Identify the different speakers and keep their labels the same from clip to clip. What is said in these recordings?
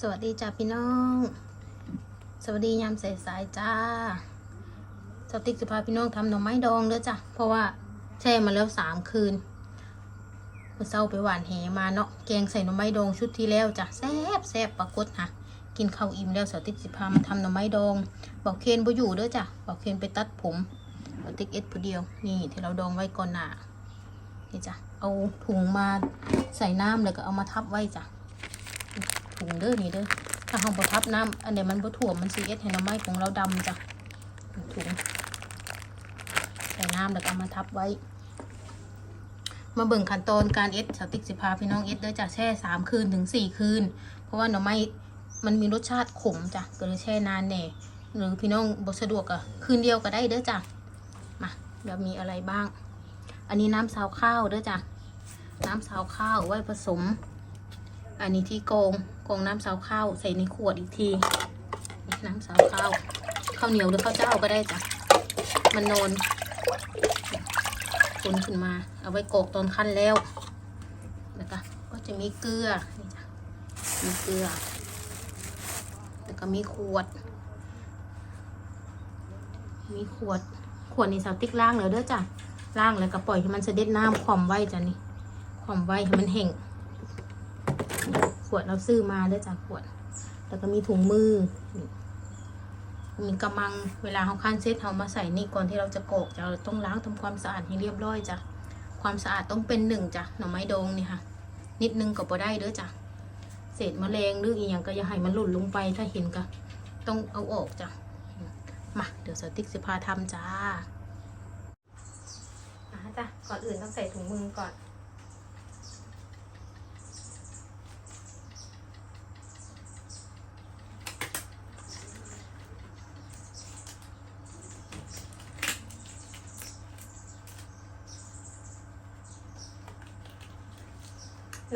Speaker 1: สวัสดีจ้าพี่น้อง สวัสดียามสายสายๆจ้าสติ๊กจะพาพี่น้องทำหน่อไม้ดองเด้อจ้ะ เพราะว่าแช่มาแล้วสามคืนเมื่อเช้าไปหวานแหมาเนาะ แกงใส่หน่อไม้ดองชุดที่แล้วจ้ะแซ่บแซ่บปรากฏค่ะกินข้าวอิ่มแล้วสติ๊กสิพามาทำหน่อไม้ดองบอกเคนบ่อยู่เด้อจ้ะบอกเคนไปตัดผมสติ๊กเอ็ดผู้เดียว นี่ที่เราดองไว้ก่อนหน้านี่จ้ะ เอาถุงมาใส่น้ำแล้วก็เอามาทับไว้จ้ะ ถุงเด้อนี่เด้อถ้าห้องประทับน้ำอันไหนมันบ่ถ่วมมันซีเอสให้หน้ำไม้ของเราดำจ้ะถุงใส่น้ำแล้วก็เอามาทับไว้ มาเบิ่งขั้นตอนการเอสสติ๊กสิพาพี่น้องเอสเด้อจ้ะแช่สามคืนถึงสี่คืน เพราะว่าหน่อไม้มันมีรสชาติขมจ้ะก็เลยแช่นานแน่หรือพี่น้องบสะดวกอะคืนเดียวก็ได้เด้อจ้ะมาเดี๋ยวมีอะไรบ้าง อันนี้น้ำซาวข้าวเด้อจ้ะน้ำซาวข้าวไว้ผสม อันนี้ที่โกงโกงน้ำซาวข้าวใส่ในขวดอีกที น้ำซาวข้าวข้าวเหนียวหรือข้าวเจ้าก็ได้จ้ะ มันโนนคนขึ้นมา เอาไว้โกกตอนขั้นแล้วแล้วก็ก็จะมีเกลือนี่จ้ะมีเกลือ แล้วก็มีขวด มีขวด ขวดนี่สาวติ๊กล่างแล้วเด้อจ้ะล่างแล้วก็ปล่อยให้มันเสด็จน้ำความไว้จ้ะนี่ความไว้ให้มันแห้ง วดเราซื้อมาได้จากขวด แล้วก็มีถุงมือ มีกำมังเวลาเขาขั้นเซตเขามาใส่นี่ก่อนที่เราจะโกกจะต้องล้างทำความสะอาดให้เรียบร้อยจ้ะความสะอาดต้องเป็นหนึ่งจ้ะหน่อไม้ดองนี่ค่ะ นิดนึงก็พอได้เด้อจ้ะเศษมแมลงหรืออีกอย่างก็อย่าให้มันหล่นลงไปถ้าเห็นก็ต้องเอาออกจ้ะมาเดี๋ยวสติ๊กสิพาทำจ้าอะจ้ะก่อนอื่นต้องใส่ถุงมือก่อน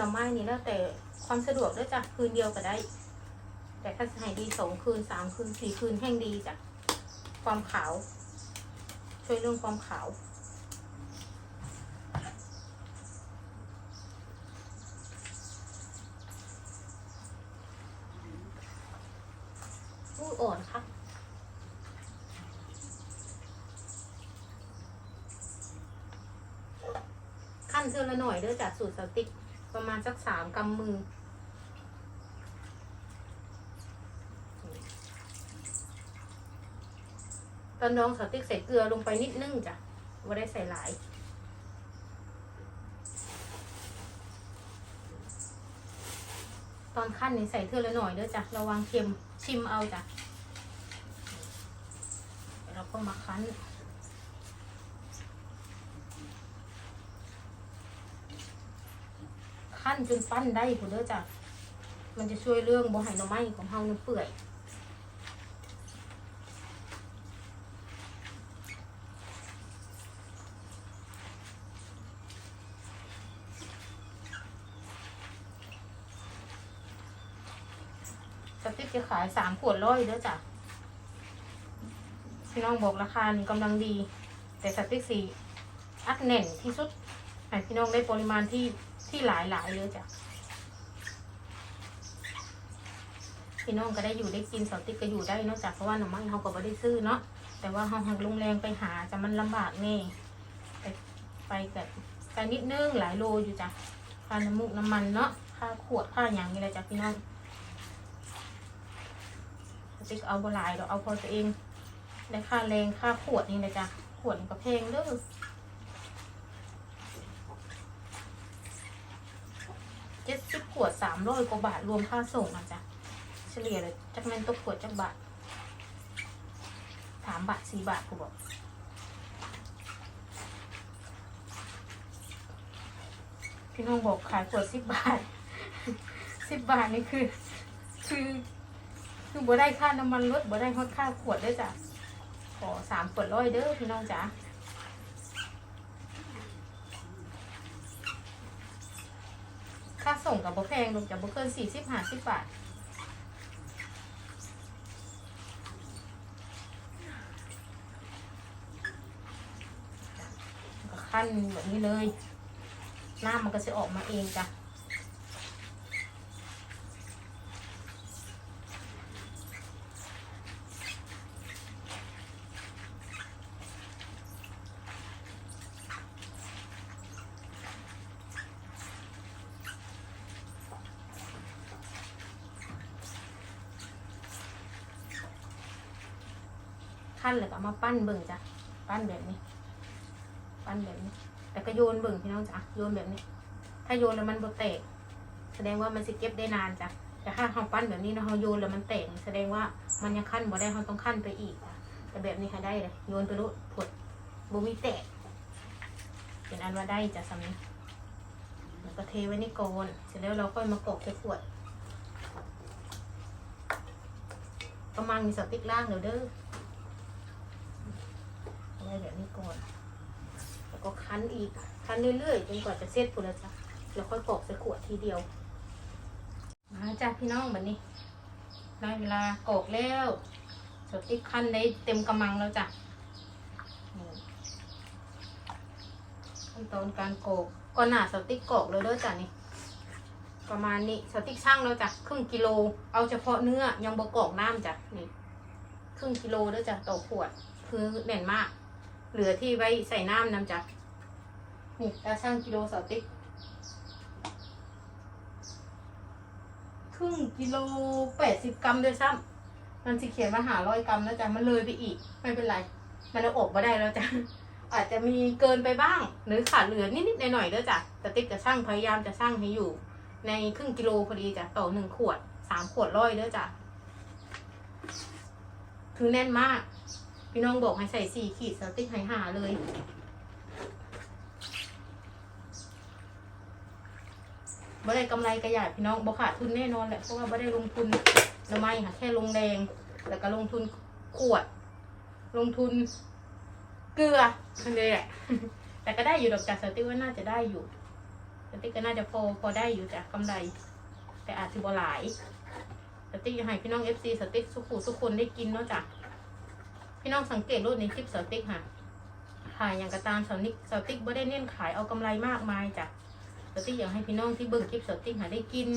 Speaker 1: น่อไม้นี่แล้วแต่ความสะดวกด้วยจ้ะคืนเดียวก็ได้ แต่ถ้าให้ดีสองคืนสามคืนสี่คืนแห้งดีจ้ะความขาว ช่วยเรื่องความขาวอู้อ่อนครับขั้นเท่าละหน่อยเด้อจากสูตรสติ๊ก ประมาณสักสามกำมือ ตอนน้องสติ๊กใส่เกลือลงไปนิดนึงจ้ะว่าได้ใส่หลายตอนขั้นนี่ใส่เท่าละหน่อยเด้อจ้ะ ระวังเค็มชิมเอาจ้ะแล้วก็มาคั้น ขั้นจนปั้นได้ผู้เด้อจ้ะมันจะช่วยเรื่องบ่ให้หน่อไม้ของเฮาเนี่ยเปื่อยสติ๊กจะขายสามขวดร้อยเด้อจ้ะพี่น้องบอกราคานี่กำลังดี แต่สติ๊กสีอัดแน่นที่สุดให้พี่น้องได้ปริมาณที่ ที่หลายหลายๆเลยจ้ะพี่น้องก็ได้อยู่ได้กินสติ๊กก็อยู่ได้นอกจากเพราะว่าหน่อไม้เขาก็ไม่ได้ซื้อเนาะแต่ว่าเขาหักลงแรงไปหาจะมันลำบากแน่ไปไปกับไปนิดนึงหลายโลอยู่จ้ะค่าน้ำมูกน้ำมันเนาะค่าขวดค่าอย่างนี้แหละจ้ะพี่น้องสติ๊กเอาบหลายเราเอาพอตัวเองได้ค่าแรงค่าขวดนี่แหละจ้ะขวดก็แพงเด้อ จ็ดสิบขวดสามร้อยกว่าบาทรวมค่าส่งอะจ้ะเฉลี่ยเลยจักแม่นตกขวดจักบาทสามบาทสี่บาทกูบอกพี่น้องบอกขายขวดสิบบาทสิบบาทนี่คือคือคือบ่ได้ค่าน้ำมันรถบ่ได้ฮอดค่าขวดด้อจ้ะขอสามขวดร้อยเด้อพี่น้องจ๋า ค่าส่งกับบ่แพงลงจากบ่เกินสี่สิบห้าสิบบาทขั้นแบบนี้เลย หน้ามันก็จะออกมาเองจ้ะ ขั้นเลยก็มาปั้นเบิ่งจ้ะปั้นแบบนี้ ปั้นแบบนี้ แต่ก็โยนเบิ่งพี่น้องจ้ะโยนแบบนี้ ถ้าโยนแล้วมันบ่แตก แสดงว่ามันสิเก็บได้นานจ้ะแต่ถ้าเราปั้นแบบนี้นะเราโยนแล้วมันแตกแสดงว่ามันยังขั้นบ่ได้เราต้องขั้นไปอีกจ้ะแต่แบบนี้ค่ะได้เลยโยนไปรู้ผดบ่มีแตกเป็นอันว่าได้จ้ะสำนี้แล้วก็เทไว้ในโกนเสร็จแล้วเราค่อยมากรอกใส่ขวดกระมังมีสติ๊กล่างเดี๋ยวเด้อ ได้แบบนี้ก่อน แล้วก็คั้นอีก คั้นเรื่อยๆจนกว่าจะเสร็จพุ่นละจ้ะแล้วค่อยกรอกใส่ขวดทีเดียว มาจ้ะพี่น้องบัดนี้ได้เวลากรอกแล้วสติ๊กคั้นได้เต็มกำมังแล้วจ้ะขั้นตอนการกรอกก่อนหนาสติ๊กกรอกเลยเด้อจ้ะนี่ประมาณนี้สติ๊กช่างแล้วจ้ะครึ่งกิโล เอาเฉพาะเนื้อยังบกรอกน้ำจ้ะนี่ครึ่งกิโลเด้อจ้ะต่อขวด คือแน่นมาก เหลือที่ไว้ใส่น้ำน้ำจ้ะนี่ตาช่างกิโลสติ๊กครึ่งกิโลแปดสิบกรัมด้วยซ้ำมันสิเขียนว่าหาร้อยกรัมแล้วจ้ะมันเลยไปอีก ไม่เป็นไร มันเอาออกมาได้แล้วจ้ะอาจจะมีเกินไปบ้าง หรือขาดเหลือนิดๆหน่อยๆเด้อจ้ะแต่ติ๊กจะช่างพยายามจะช่างให้อยู่ ในครึ่งกิโลพอดีจ้ะต่อหนึ่งขวดสามขวดร้อยเด้อจ้ะคือแน่นมาก พี่น้องบอกให้ใส่สี่ขีดสติ๊กให้หาเลย บ่ได้กำไรกระยาดพี่น้องบ่ขาดทุนแน่นอนแหละ เพราะว่าบ่ได้ลงทุนละไม่ค่ะ แค่ลงแรง แล้วก็ลงทุนขวด ลงทุนเกลือนั่นเลยแหละ แต่ก็ได้อยู่ดอกจากสติ๊กว่าน่าจะได้อยู่ สติ๊กก็น่าจะพอพอได้อยู่จากกำไร แต่อาจจะบ่หลายสติ๊กอยากให้พี่น้องเอฟซีสติ๊กสุขุสุกคนได้กินเนาะจ้ะ พี่น้องสังเกตรูปในคลิปสติ๊กค่ะขายอย่างกระตามสติ๊กสติ๊กบ่ได้เน้นขายเอากำไรมากมายจ้ะสติ๊กอยากให้พี่น้องที่เบิ่งคลิปสติ๊กหาได้กิน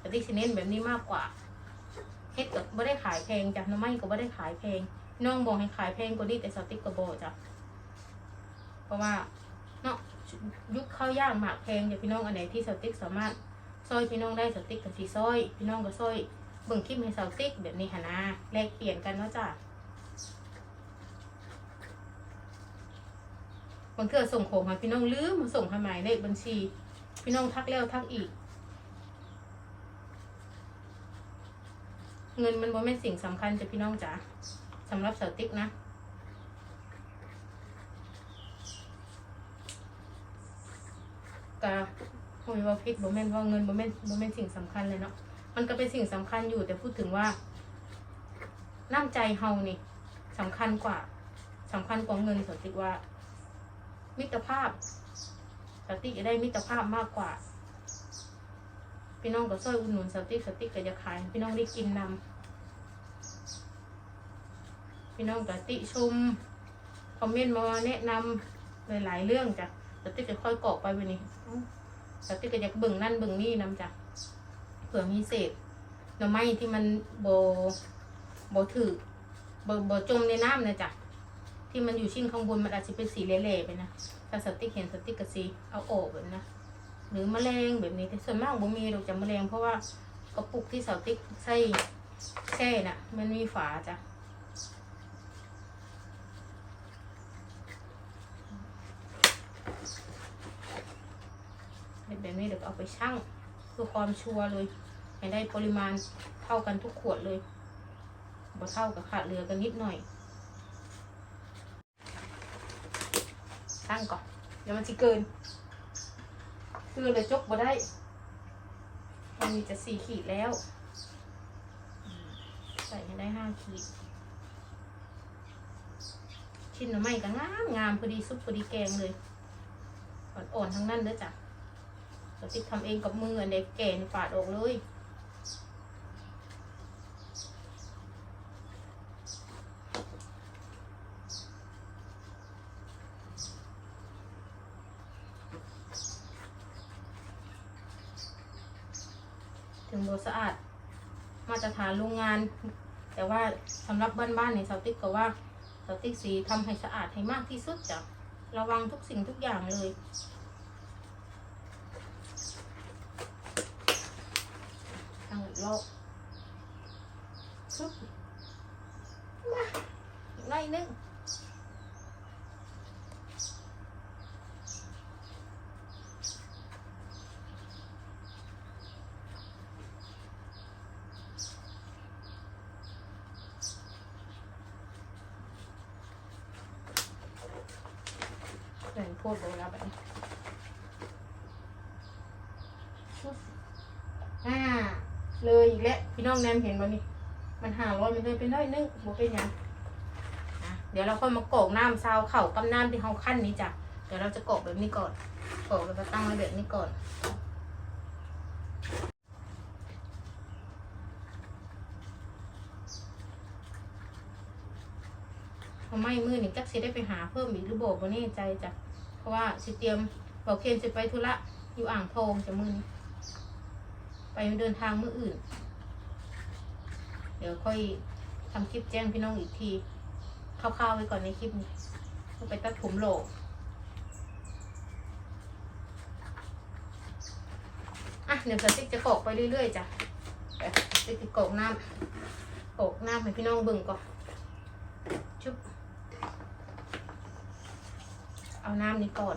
Speaker 1: สติ๊กสิเน้นแบบนี้มากกว่าเฮ็ดกับไม่ได้ขายแพงจ้ะน้ำไม้ก็ไม่ได้ขายแพงพี่น้องบอกให้ขายแพงกว่านี้แต่สติ๊กก็บอกจ้ะเพราะว่าเนาะยุคข้าวยากหมากแพงอย่าพี่น้องอันไหนที่สติ๊กสามารถซอยพี่น้องได้สติ๊กกับสีซอย พี่น้องก็ซอย เบิ่งคลิปให้สติ๊กแบบนี้หนนะแลกเปลี่ยนกันเนาะจ้ะบางเทื่อส่งของให้พี่น้องลืมมาส่งให้หมเลขบัญชี พี่น้องทักแล้วทักอีก เงินมันบ่แม่นสิ่งสำคัญจ้ะพี่น้องจ๋าสำหรับสาวติ๊กนะกะโอ้ยว่าพิษบ่แม่นว่าเงินบ่แม่นบ่แม่นสิ่งสำคัญเลยเนาะ มันก็เป็นสิ่งสำคัญอยู่แต่พูดถึงว่าน้ำใจเฮานี่สำคัญกว่าสำคัญกว่าเงินสติว่า มิตรภาพสติจะได้มิตรภาพมากกว่า พี่น้องก็ช่วยอุดหนุนสติสติก็จะขายพี่น้องได้กินนำพี่น้องก็ติชมคอมเมนต์มาแนะนำหลายๆเรื่องจ้ะสติจะค่อยกรอกไปวันนี้สติก็จะเบิ่งนั่นเบิ่งนี่นำจ้ะ ผื่อมีเศษหน่อไม้ที่มันโบโบถือโบโบจมในน้ำนะจ้ะที่มันอยู่ชิ้นข้างบนมันอาจจะเป็นสีเละๆไปนะถ้าสติ๊กเห็นสติ๊กกระสีเอาออกแบบนะหรือแมลงแบบนี้แต่ส่วนมากบมีดอกจากแมลงเพราะว่ากระปุกที่สติ๊กใส่แช่น่ะ มันมีฝาจ้ะแบบนี้เดี๋ยวเอาไปชั่งเพื่อความชัวร์เลย ให้ได้ปริมาณเท่ากันทุกขวดเลยบ่เท่ากับขาดเหลือกันนิดหน่อยตั้งก่อนเดี๋ยวมันจะเกินคือเลยจกบ่ได้ มันมีจะสี่ขีดแล้ว ใส่ให้ได้ห้าขีด ชิ้นหน่อไม้ก็งามงามพอดีซุปพอดีแกงเลยอ่อนๆทั้งนั้นเด้อจ้ะสติ๊กทำเองกับมืออันเด็กแก่นี่ปาดออกเลย ถึงโบสะอาด มาตรฐานโรงงาน แต่ว่าสำหรับบ้านๆในเซาติกก็ว่าเซาติกสีทำให้สะอาดให้มากที่สุดจ้ะระวังทุกสิ่งทุกอย่างเลยทางรอบปึ๊บมาอีกหน่อยนึง เห็นพูดไปแล้วแบบนี้อ่า เลยอีกแล้วพี่น้องแนมเห็นบ่นี่มันหาร้อยมันเลยเป็นน้อยนึงบ่เป็นหยังอะเดี๋ยวเราค่อยมากรอกน้ำซาวเข่ากับน้ำที่เขาขั้นนี้จ้ะเดี๋ยวเราจะกรอกแบบนี้ก่อนกรอกแล้วก็ตั้งไว้แบบนี้ก่อนทำไมมือนี่จักสิได้ไปหาเพิ่มอีกหรือโบบ่แน่ใจจ้ะเพ ราะว่าสิเตรียมบอกเคนสิไปธุระอยู่อ่างทองจะมือนี้ไปเดินทางมืออื่น เดี๋ยวค่อยทำคลิปแจ้งพี่น้องอีกทีคร่าวๆไว้ก่อนในคลิปนี้ไปตัดผมโหลกอะเดี๋ยวสติ๊กจะโกกไปเรื่อยๆจ้ะสติ๊กจะกกน้ำกกน้ำให้พี่น้องเบิ่งก่อนชุบ เอาน้ำนี้ก่อน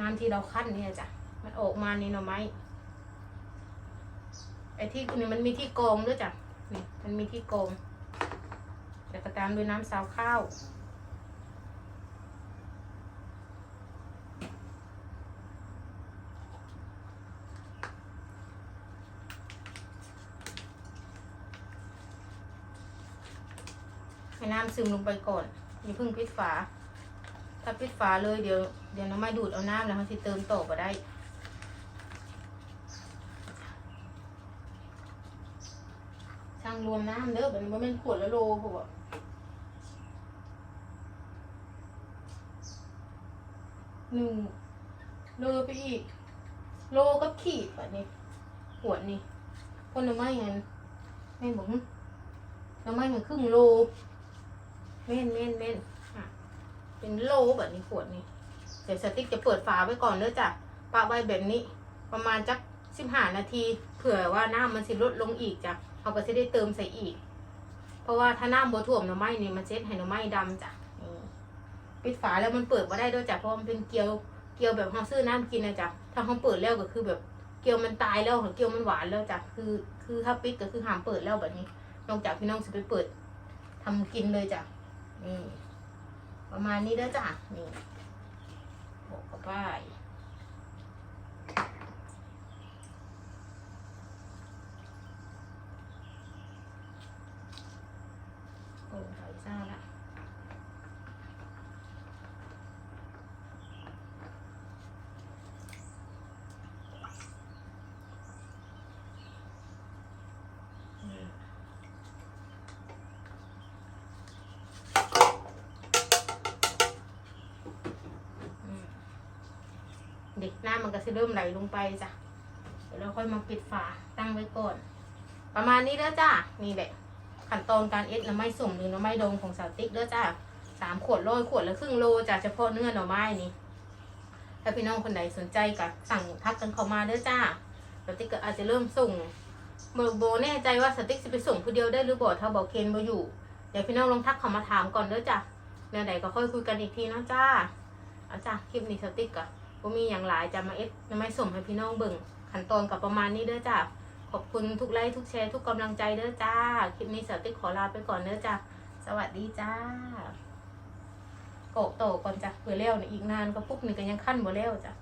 Speaker 1: น้ำที่เราคั้นเนี่ยจ้ะ มันออกมาในหน่อไม้ไอ้ที่นี่มันมีที่กองด้วยจ้ะ นี่มันมีที่กองแต่ก็ตามด้วยน้ำซาวข้าวให้น้ำซึมลงไปก่อนอย่าเพิ่งปิดฝา ถ้าปิดฝาเลยเดี๋ยวเดี๋ยวน้ำไม่ดูดเอาน้ำแล้วมันจะเติมต่อไปได้ช่างรวมน้ำเด้อแบบนี้มันเป็นขวดละโลพวกหนึ่งโลไปอีก โลก็ขีดแบบนี้ขวดนี่คนน้ำไม่เงินแม่บอกน้ำไม่เงินครึ่งโลเม่นเม่นเม่น เป็นโลแบบนี้ขวดนี่เดี๋ยวสติ๊กจะเปิดฝาไว้ก่อนเด้อจ้ะปะไว้แบบนี้ ประมาณจักสิบห้านาที เผื่อว่าน้ำมันสิลดลงอีกจ้ะเขาก็จะได้เติมใส่อีก เพราะว่าถ้าน้ำบัวถ่วมหน่อไม้นี่มันเช็ดให้หน่อไม้ดำจ้ะปิดฝาแล้วมันเปิดมาได้ด้วยจ้ะเพราะมันเป็นเกลียวเกลียวแบบเราซื้อน้ำกินนะจ้ะถ้าเขาเปิดแล้วก็คือแบบเกลียวมันตายแล้วเกลียวมันหวานแล้วจ้ะคือคือถ้าปิดก็คือห้ามเปิดแล้วแบบนี้ นอกจากพี่น้องจะไปเปิดทำกินเลยจ้ะนี่ ประมาณนี้เด้อจ้ะนี่โบกเข้าไปโอ้ใส่ซ่าละอืม อืมเด็กน้ำมันก็จะเริ่มไหลลงไปจ้ะเดี๋ยวเราค่อยมาปิดฝาตั้งไว้ก่อน ประมาณนี้เด้อจ้ะนี่แหละขั้นตอนการเอ็ดหน่อไม้สุ่มหรือหน่อไม้ดงของสาวติ๊กเด้อจ้ะสามขวดโลขวดละครึ่งโลจ้ะเฉพาะเนื้อหน่อไม้นี่ถ้าพี่น้องคนไหนสนใจก็สั่งทักกันเข้ามาเด้อจ้าสาวติ๊กก็อาจจะเริ่มส่งเมกโบแน่ใจว่าสติ๊กจะไปส่งผู้เดียวได้หรือบ่ถ้าบอกเคนบ่อยู่เดี๋ยวพี่น้องลองทักเข้ามาถามก่อนเด้อจ้ะแนวไหนก็ค่อยคุยกันอีกทีนะจ้าเอาจ้ะคลิปนี้สติ๊กอะ ก็มีอย่างหลายจะมาเอฟจะไม่ส่งให้พี่น้องเบิ่งขั้นตอนกับประมาณนี้เด้อจ้าขอบคุณทุกไลค์ทุกแชร์ทุกกำลังใจเด้อจ้า คลิปนี้สติ๊กขอลาไปก่อนเด้อจ้าสวัสดีจ้าโกะโตก่อนจ้ะเผื่อเลี้ยวเนี่ยอีกนานก็ปุ๊บนี่ก็ยังขั้นบ่เลี้วจ้ะ